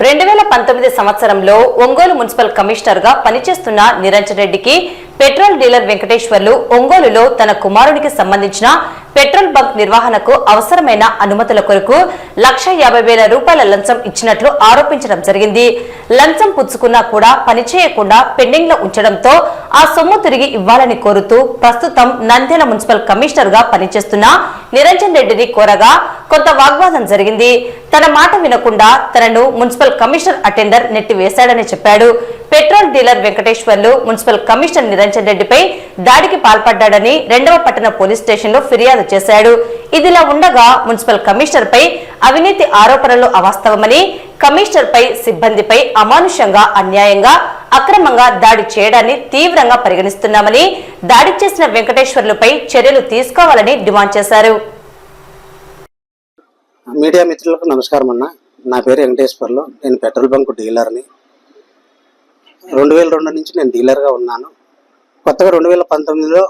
రెండు వేల పంతొమ్మిది సంవత్సరంలో ఒంగోలు మున్సిపల్ కమిషనర్గా పనిచేస్తున్న నిరంజన్ రెడ్డికి పెట్రోల్ డీలర్ వెంకటేశ్వర్లు ఒంగోలులో తన కుమారునికి సంబంధించిన పెట్రోల్ బంక్ నిర్వహణకు అవసరమైన అనుమతుల కొరకు లక్ష యాభై వేల రూపాయల లంచం ఇచ్చినట్లు ఆరోపించడం జరిగింది. లంచం పుచ్చుకున్నా కూడా పనిచేయకుండా పెండింగ్లో ఉంచడంతో ఆ సొమ్ము తిరిగి ఇవ్వాలని కోరుతూ ప్రస్తుతం నంద్యాల మున్సిపల్ కమిషనర్గా పనిచేస్తున్న నిరంజన్ రెడ్డిని కోరగా కొంత వాగ్వాదం జరిగింది. తన మాట వినకుండా తనను మున్సిపల్ కమిషనర్ అటెండర్ నెట్టివేశాడని చెప్పాడు. Petrol dealer Venkateswarlu municipal commissioner Niranjan రెడ్డిపై దాడికి పాల్పడ్డాడని రెండవ పట్టణ పోలీస్ స్టేషన్లో ఫిర్యాదు చేశాడు. ఇదిలా ఉండగా మున్సిపల్ కమిషనర్ పై అవినీతి ఆరోపణలు అవాస్తవమని కమిషనర్ పై సిబ్బందిపై అమానుషంగా అన్యాయంగా అక్రమంగా దాడి చేయడాన్ని తీవ్రంగా పరిగణిస్తున్నామని దాడి చేసిన వెంకటేశ్వర్లపై చర్యలు తీసుకోవాలని డిమాండ్ చేశారు. మీడియా మిత్రులకు నమస్కారం అన్న. నా పేరు వెంకటేశ్వర్లు. నేను పెట్రోల్ బంక్ డీలర్ని. రెండు వేల రెండు నుంచి నేను డీలర్గా ఉన్నాను. కొత్తగా రెండు వేల పంతొమ్మిదిలో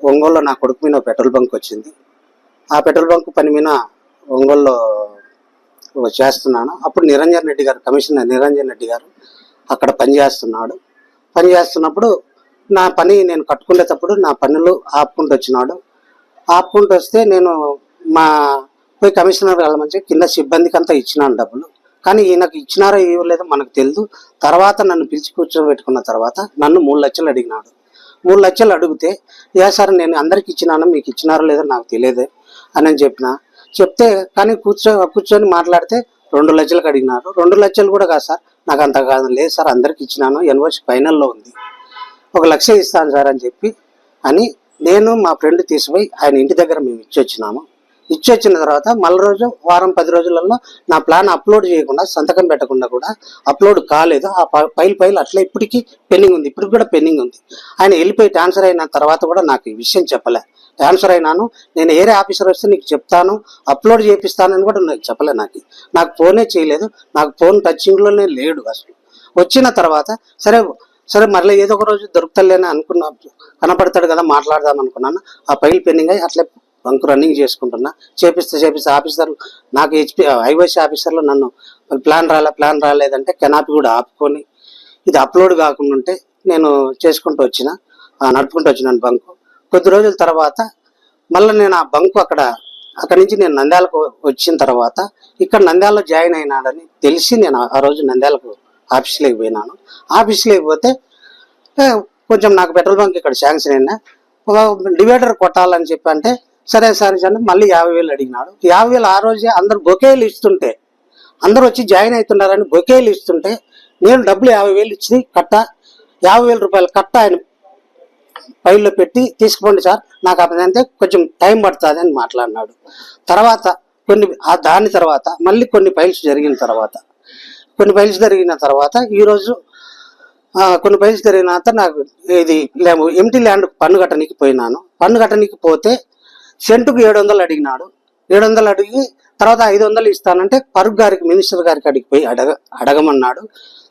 ఒంగోలులో నా కొడుకు మీద పెట్రోల్ బంక్ వచ్చింది. ఆ పెట్రోల్ బంక్ పని మీద ఒంగోలులో చేస్తున్నాను. అప్పుడు నిరంజన్ రెడ్డి గారు కమిషనర్ నిరంజన్ రెడ్డి గారు అక్కడ పని చేస్తున్నాడు. పని చేస్తున్నప్పుడు నా పని నేను కట్టుకునేటప్పుడు నా పనులు ఆపుకుంటూ వచ్చినాడు. ఆపుకుంటూ వస్తే నేను మా పోయి కమిషనర్ వెళ్ళమని చెప్పి కింద సిబ్బందికి అంతా ఇచ్చినాను డబ్బులు. కానీ ఈయనకు ఇచ్చినారో ఇవ్వలేదో మనకు తెలియదు తర్వాత నన్ను పిలిచి కూర్చోబెట్టుకున్న తర్వాత నన్ను మూడు లక్షలు అడిగినాడు. మూడు లక్షలు అడిగితే ఏ సార్ నేను అందరికి ఇచ్చినాను మీకు ఇచ్చినారో లేదో నాకు తెలియదు అని చెప్పిన. చెప్తే కానీ కూర్చో కూర్చొని మాట్లాడితే రెండు లక్షలకు అడిగినారు. రెండు లక్షలు కూడా కాదు సార్ నాకు అంత కాదు. లేదు సార్ అందరికి ఇచ్చినాను యూనివర్సిటీ ఫైనల్లో ఉంది. ఒక లక్ష ఇస్తాను సార్ అని చెప్పి అని నేను మా ఫ్రెండ్ తీసిపోయి ఆయన ఇంటి దగ్గర మేము ఇచ్చి వచ్చినాము ఇచ్చి వచ్చిన తర్వాత మళ్ళీ రోజు వారం పది రోజులలో నా ప్లాన్ అప్లోడ్ చేయకుండా సంతకం పెట్టకుండా కూడా అప్లోడ్ కాలేదు. ఆ ఫైల్ ఫైల్ అట్లా ఇప్పటికీ పెండింగ్ ఉంది. ఇప్పటికి కూడా పెండింగ్ ఉంది. ఆయన వెళ్ళిపోయి ట్రాన్స్ఫర్ అయిన తర్వాత కూడా నాకు ఈ విషయం చెప్పలే. ట్రాన్స్ఫర్ అయినాను. నేను ఏరే ఆఫీసర్ వస్తే నీకు చెప్తాను. అప్లోడ్ చేపిస్తానని కూడా నాకు చెప్పలే నాకు. నాకు ఫోనే చేయలేదు. నాకు ఫోన్ టచింగ్లోనే లేడు అసలు. వచ్చిన తర్వాత సరే సరే మరలా ఏదో ఒక రోజు దొరుకుతలేని అనుకున్నా. కనపడతాడు కదా మాట్లాడదాం అనుకున్నాను. ఆ ఫైల్ పెండింగ్ అయ్యి అట్లే బంక్ రన్నింగ్ చేసుకుంటున్నా. చేపిస్తే చేపిస్తే ఆఫీసర్లు నాకు హెచ్పి ఐవైసీ ఆఫీసర్లు నన్ను ప్లాన్ రాలే ప్లాన్ రాలేదంటే కెనాపి కూడా ఆపుకొని ఇది అప్లోడ్ కాకుండా ఉంటే నేను చేసుకుంటూ వచ్చిన నడుపుకుంటూ వచ్చినాను బంకు. కొద్ది రోజుల తర్వాత మళ్ళీ నేను ఆ బంకు అక్కడ అక్కడి నుంచి నేను నంద్యాలకు వచ్చిన తర్వాత ఇక్కడ నంద్యాలలో జాయిన్ అయినాడని తెలిసి నేను ఆ- రోజు నంద్యాలకు ఆఫీస్లోకి పోయినాను. ఆఫీస్లోకి పోతే కొంచెం నాకు పెట్రోల్ బంక్ ఇక్కడ శాంక్షన్ అయినా డివైడర్ కొట్టాలని చెప్పి అంటే సరే సరే సరే మళ్ళీ యాభై వేలు అడిగినాడు. యాభై వేలు ఆ రోజే అందరు బొకేలు ఇస్తుంటే అందరూ వచ్చి జాయిన్ అవుతున్నారని బొకేలు ఇస్తుంటే నేను డబ్బులు యాభై వేలు ఇచ్చి కట్ట యాభై వేల రూపాయలు కట్ట ఆయన ఫైల్లో పెట్టి తీసుకోండి సార్ నాకు అప్పుడు కొంచెం టైం పడుతుంది అని మాట్లాడినాడు. తర్వాత కొన్ని ఆ దాని తర్వాత మళ్ళీ కొన్ని ఫైల్స్ జరిగిన తర్వాత కొన్ని ఫైల్స్ జరిగిన తర్వాత ఈరోజు కొన్ని ఫైల్స్ జరిగిన తర్వాత నాకు ఇది ఎంటీ ల్యాండ్ పన్ను కట్టనీకి పోయినాను. పన్ను కట్టనీకి పోతే సెంటుకు ఏడు వందలు అడిగినాడు. ఏడు వందలు అడిగి తర్వాత ఐదు వందలు ఇస్తానంటే పరుగ్ గారికి మినిస్టర్ గారికి అడిగి పోయి అడగ అడగమన్నాడు.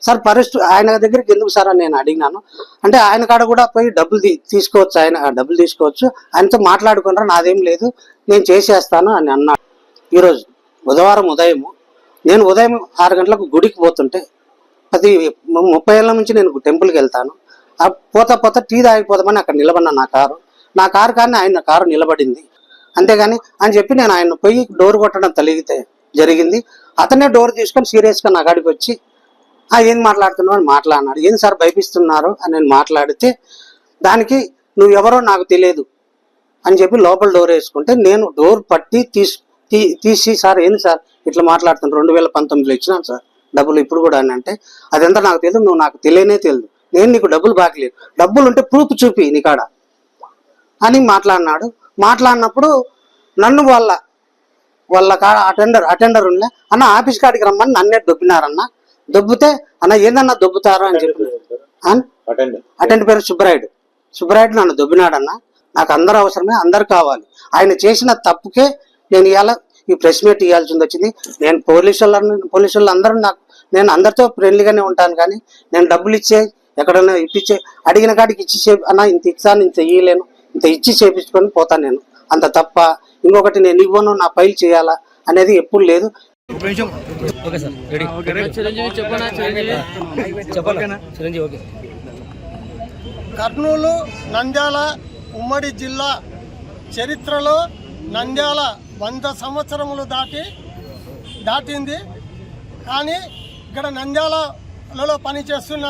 సార్ పరిస్థితి ఆయన దగ్గరికి ఎందుకు సార్ అని నేను అడిగినాను. అంటే ఆయన కాడ కూడా పోయి డబ్బులు తీ- తీసుకోవచ్చు ఆయన ఆ డబ్బులు తీసుకోవచ్చు. ఆయనతో మాట్లాడుకున్నారు నాదేం లేదు. నేను చేసేస్తాను అని అన్నాడు. ఈరోజు బుధవారం ఉదయం నేను ఉదయం ఆరు గంటలకు గుడికి పోతుంటే ప్రతి ముప్పై ఏళ్ళ నుంచి నేను టెంపుల్కి వెళ్తాను. ఆ పోతా పోతా టీ తాగిపోదామని అక్కడ నిలబడిన నా కారు. నా కారు కానీ ఆయన కారు నిలబడింది. అంతేగాని అని చెప్పి నేను ఆయన పోయి డోర్ కొట్టడం తలిగితే జరిగింది. అతనే డోర్ తీసుకొని సీరియస్గా నా కాడికి వచ్చి ఏం మాట్లాడుతున్నావు? అని మాట్లాడినాడు. ఏం సార్ భయపిస్తున్నారు? అని నేను మాట్లాడితే దానికి నువ్వు ఎవరో నాకు తెలియదు అని చెప్పి లోపల డోర్ వేసుకుంటే నేను డోర్ పట్టి తీసి తీ- తీసి సార్ ఏంది సార్ ఇట్లా మాట్లాడుతున్నాను రెండు వేల పంతొమ్మిదిలో ఇచ్చినాను సార్ డబ్బులు ఇప్పుడు కూడా అని అంటే అదంతా నాకు తెలియదు నువ్వు నాకు తెలియనే తెలియదు. నేను నీకు డబ్బులు బాకలేదు డబ్బులు ఉంటే ప్రూఫ్ చూపి నీకాడ అని మాట్లాడినాడు. మాట్లాడినప్పుడు నన్ను వాళ్ళ వాళ్ళ కాడ అటెండర్ అటెండర్ ఉండే అన్న ఆఫీస్ కాడికి రమ్మని నన్నే దొబ్బినారన్న. దొబ్బితే అన్న ఏందన్నా దొబ్బుతారు? అని చెప్పి. అటెండ్ పేరు సుబ్బరాయుడు. సుబ్బరాయుడు నన్ను దొబ్బినాడన్న. నాకు అందరు అవసరమే అందరు కావాలి. ఆయన చేసిన తప్పుకే నేను ఇవాళ ఈ ప్రెస్ మీట్ ఇవ్వాల్సింది వచ్చింది. నేను పోలీసు వాళ్ళని పోలీసు వాళ్ళు అందరూ నాకు నేను అందరితో ఫ్రెండ్లీగానే ఉంటాను కానీ నేను డబ్బులు ఇచ్చే ఎక్కడైనా ఇప్పించే అడిగిన కాడికి ఇచ్చి అన్న ఇంత ఇచ్చాను ఇంత ఇయ్యలేను ఇంత ఇచ్చి చేపించుకొని పోతాను నేను. అంత తప్ప ఇంకొకటి నేను ఇవ్వను నా ఫైల్ చేయాలా అనేది ఎప్పుడు లేదు. కర్నూలు నంద్యాల ఉమ్మడి జిల్లా చరిత్రలో నంద్యాల వంద సంవత్సరములు దాటి దాటింది. కానీ ఇక్కడ నంద్యాలలో పనిచేస్తున్న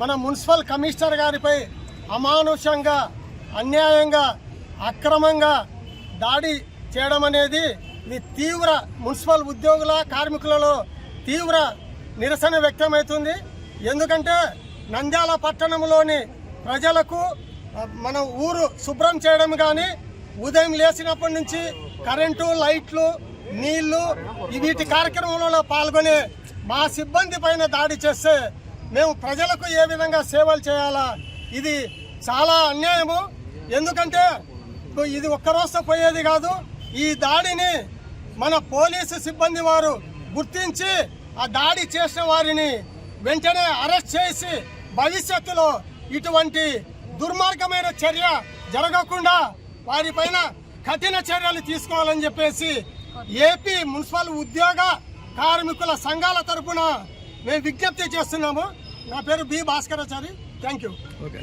మన మున్సిపల్ కమిషనర్ గారిపై అమానుషంగా అన్యాయంగా అక్రమంగా దాడి చేయడం అనేది ఇది తీవ్ర మున్సిపల్ ఉద్యోగుల కార్మికులలో తీవ్ర నిరసన వ్యక్తమవుతుంది. ఎందుకంటే నంద్యాల పట్టణంలోని ప్రజలకు మన ఊరు శుభ్రం చేయడం కానీ ఉదయం లేచినప్పటి నుంచి కరెంటు లైట్లు నీళ్ళు వీటి కార్యక్రమంలో పాల్గొనే మా సిబ్బంది పైన దాడి చేస్తే మేము ప్రజలకు ఏ విధంగా సేవలు చేయాలా? ఇది చాలా అన్యాయము. ఎందుకంటే ఇది ఒక్క రోజుతో పోయేది కాదు. ఈ దాడిని మన పోలీసు సిబ్బంది వారు గుర్తించి ఆ దాడి చేసిన వారిని వెంటనే అరెస్ట్ చేసి భవిష్యత్తులో ఇటువంటి దుర్మార్గమైన చర్య జరగకుండా వారిపైన కఠిన చర్యలు తీసుకోవాలని చెప్పేసి ఏపీ మున్సిపల్ ఉద్యోగ కార్మికుల సంఘాల తరఫున మేము విజ్ఞప్తి చేస్తున్నాము. నా పేరు బి భాస్కరాచారి. Thank you